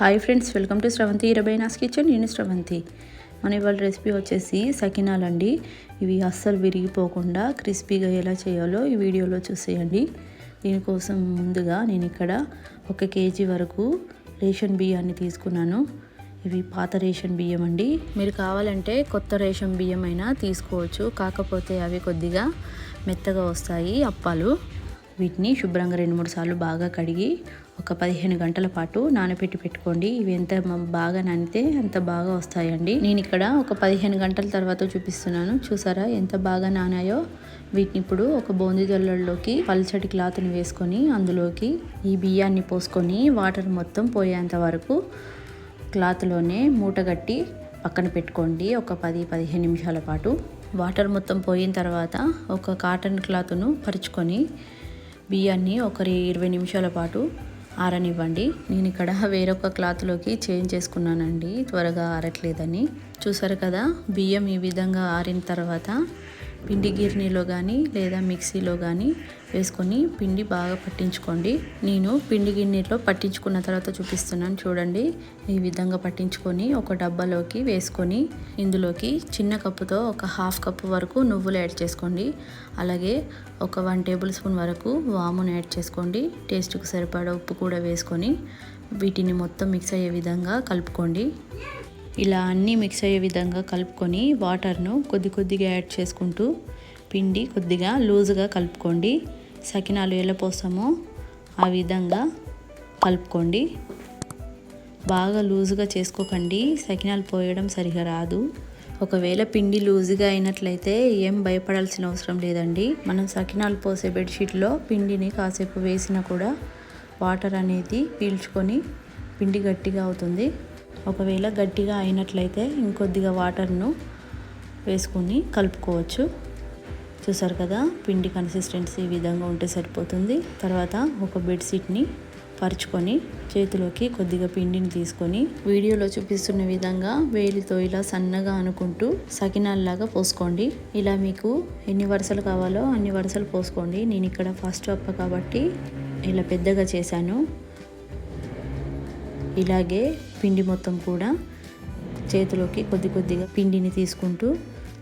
Hi friends welcome to Sravanthi ఇరవై నాస్ kitchen. నేను శ్రవంతి మన ఇవాళ రెసిపీ వచ్చేసి సకినాలండి. ఇవి అస్సలు విరిగిపోకుండా క్రిస్పీగా ఎలా చేయాలో ఈ వీడియోలో చూసేయండి. దీనికోసం ముందుగా నేను ఇక్కడ ఒక కేజీ వరకు రేషన్ బియ్యాన్ని తీసుకున్నాను. ఇవి పాత రేషన్ బియ్యం అండి. మీరు కావాలంటే కొత్త రేషన్ బియ్యం అయినా తీసుకోవచ్చు. కాకపోతే అవి కొద్దిగా మెత్తగా వస్తాయి అప్పాలు. వీటిని శుభ్రంగా రెండు మూడు సార్లు బాగా కడిగి ఒక పదిహేను గంటల పాటు నానబెట్టి పెట్టుకోండి. ఇవి ఎంత బాగా నానితే అంత బాగా వస్తాయండి. నేను ఇక్కడ ఒక పదిహేను గంటల తర్వాత చూపిస్తున్నాను. చూసారా ఎంత బాగా నానాయో? వీటిని ఇప్పుడు ఒక బూందీ జల్లెడలోకి పల్చటి క్లాత్ని వేసుకొని అందులోకి ఈ బియ్యాన్ని పోసుకొని వాటర్ మొత్తం పోయేంత వరకు క్లాత్లోనే మూటగట్టి పక్కన పెట్టుకోండి. ఒక పది పదిహేను నిమిషాల పాటు. వాటర్ మొత్తం పోయిన తర్వాత ఒక కాటన్ క్లాత్ను పరుచుకొని బియ్యాన్ని ఒక ఇరవై నిమిషాల పాటు ఆరనివ్వండి. నేను ఇక్కడ వేరొక క్లాత్లోకి చేంజ్ చేసుకున్నానండి. త్వరగా ఆరట్లేదని. చూసారు కదా బియ్యం ఈ విధంగా ఆరిన తర్వాత పిండి గిర్నీలో కానీ లేదా మిక్సీలో కానీ వేసుకొని పిండి బాగా పట్టించుకోండి. నేను పిండి గిన్నెలో పట్టించుకున్న తర్వాత చూపిస్తున్నాను చూడండి. ఈ విధంగా పట్టించుకొని ఒక డబ్బాలోకి వేసుకొని ఇందులోకి చిన్న కప్పుతో ఒక హాఫ్ కప్పు వరకు నువ్వులు యాడ్ చేసుకోండి. అలాగే ఒక వన్ టేబుల్ స్పూన్ వరకు వామును యాడ్ చేసుకోండి. టేస్ట్కి సరిపడా ఉప్పు కూడా వేసుకొని వీటిని మొత్తం మిక్స్ అయ్యే విధంగా కలుపుకోండి. ఇలా అన్నీ మిక్స్ అయ్యే విధంగా కలుపుకొని వాటర్ను కొద్ది కొద్దిగా యాడ్ చేసుకుంటూ పిండి కొద్దిగా లూజుగా కలుపుకోండి. సకినాలు ఎలా పోస్తామో ఆ విధంగా కలుపుకోండి. బాగా లూజుగా చేసుకోకండి. సకినాలు పోయడం సరిగా రాదు. ఒకవేళ పిండి లూజుగా అయినట్లయితే ఏం భయపడాల్సిన అవసరం లేదండి. మనం సకినాలు పోసే బెడ్షీట్లో పిండిని కాసేపు వేసినా కూడా వాటర్ అనేది పీల్చుకొని పిండి గట్టిగా అవుతుంది. ఒకవేళ గట్టిగా అయినట్లయితే ఇంకొద్దిగా వాటర్ను వేసుకొని కలుపుకోవచ్చు. చూసారు కదా పిండి కన్సిస్టెన్సీ ఈ విధంగా ఉంటే సరిపోతుంది. తర్వాత ఒక బెడ్షీట్ని పరుచుకొని చేతిలోకి కొద్దిగా పిండిని తీసుకొని వీడియోలో చూపిస్తున్న విధంగా వేలితో ఇలా సన్నగా అనుకుంటూ సకినాల్లాగా పోసుకోండి. ఇలా మీకు ఎన్ని వరుసలు కావాలో అన్ని వరుసలు పోసుకోండి. నేను ఇక్కడ ఫస్ట్ అప్ప కాబట్టి ఇలా పెద్దగా చేశాను. ఇలాగే పిండి మొత్తం కూడా చేతిలోకి కొద్ది కొద్దిగా పిండిని తీసుకుంటూ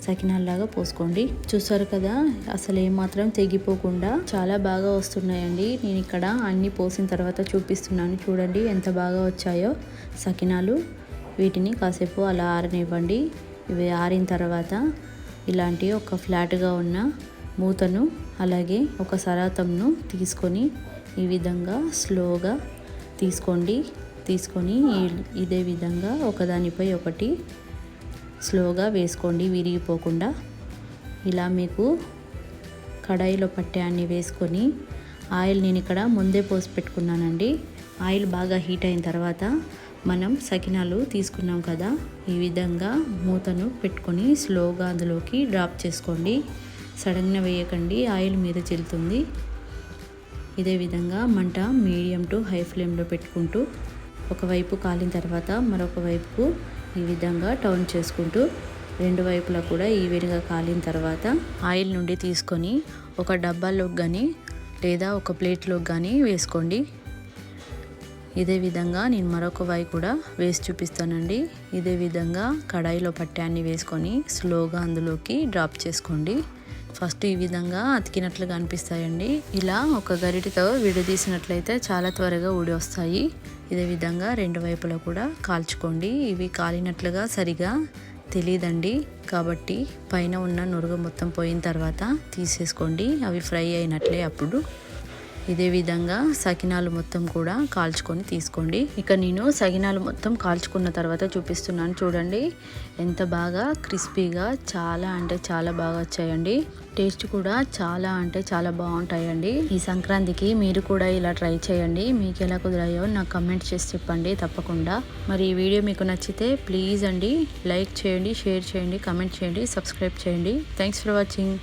సకినాల్లాగా పోసుకోండి. చూసారు కదా అసలు ఏమాత్రం తెగిపోకుండా చాలా బాగా వస్తున్నాయండి. నేను ఇక్కడ అన్ని పోసిన తర్వాత చూపిస్తున్నాను. చూడండి ఎంత బాగా వచ్చాయో సకినాలు. వీటిని కాసేపు అలా ఆరనివ్వండి. ఇవి ఆరిన తర్వాత ఇలాంటి ఒక ఫ్లాట్గా ఉన్న మూతను అలాగే ఒక సరాతంను తీసుకొని ఈ విధంగా స్లోగా తీసుకోండి. తీసుకొని ఇదే విధంగా ఒకదానిపై ఒకటి స్లోగా వేసుకోండి విరిగిపోకుండా. ఇలా మీకు కడాయిలో పట్టే అన్ని వేసుకొని ఆయిల్ నేను ఇక్కడ ముందే పోసి పెట్టుకున్నానండి. ఆయిల్ బాగా హీట్ అయిన తర్వాత మనం సకినాలు తీసుకున్నాం కదా ఈ విధంగా మూతను పెట్టుకొని స్లోగా అందులోకి డ్రాప్ చేసుకోండి. సడన్గా వేయకండి ఆయిల్ మీద చెల్లుతుంది. ఇదే విధంగా మంట మీడియం టు హై ఫ్లేమ్లో పెట్టుకుంటూ ఒకవైపు కాలిన తర్వాత మరొక వైపుకు ఈ విధంగా టర్న్ చేసుకుంటూ రెండు వైపులా కూడా ఈవెన్గా కాలిన తర్వాత ఆయిల్ నుండి తీసుకొని ఒక డబ్బాలోకి కానీ లేదా ఒక ప్లేట్లోకి కానీ వేసుకోండి. ఇదే విధంగా నేను మరొక వై కూడా వేసి చూపిస్తానండి. ఇదే విధంగా కడాయిలో పట్టాన్ని వేసుకొని స్లోగా అందులోకి డ్రాప్ చేసుకోండి. ఫస్ట్ ఈ విధంగా అతికినట్లుగా అనిపిస్తాయండి. ఇలా ఒక గరిటతో విడదీసినట్లయితే చాలా త్వరగా ఊడి వస్తాయి. ఇదే విధంగా రెండు వైపులా కూడా కాల్చుకోండి. ఇవి కాలినట్లుగా సరిగా తెలియదండి కాబట్టి పైన ఉన్న నురుగు మొత్తం పోయిన తర్వాత తీసేసుకోండి. అవి ఫ్రై అయినట్లే అప్పుడు. ఇదే విధంగా సకినాలు మొత్తం కూడా కాల్చుకొని తీసుకోండి. ఇక నేను సకినాలు మొత్తం కాల్చుకున్న తర్వాత చూపిస్తున్నాను చూడండి. ఎంత బాగా క్రిస్పీగా చాలా అంటే చాలా బాగా వచ్చాయండి. టేస్ట్ కూడా చాలా అంటే చాలా బాగుంటాయండి. ఈ సంక్రాంతికి మీరు కూడా ఇలా ట్రై చేయండి. మీకు ఎలా కుదిరాయో నాకు కమెంట్ చేసి చెప్పండి తప్పకుండా. మరి ఈ వీడియో మీకు నచ్చితే ప్లీజ్ అండి లైక్ చేయండి షేర్ చేయండి కమెంట్ చేయండి సబ్స్క్రైబ్ చేయండి. Thanks for watching.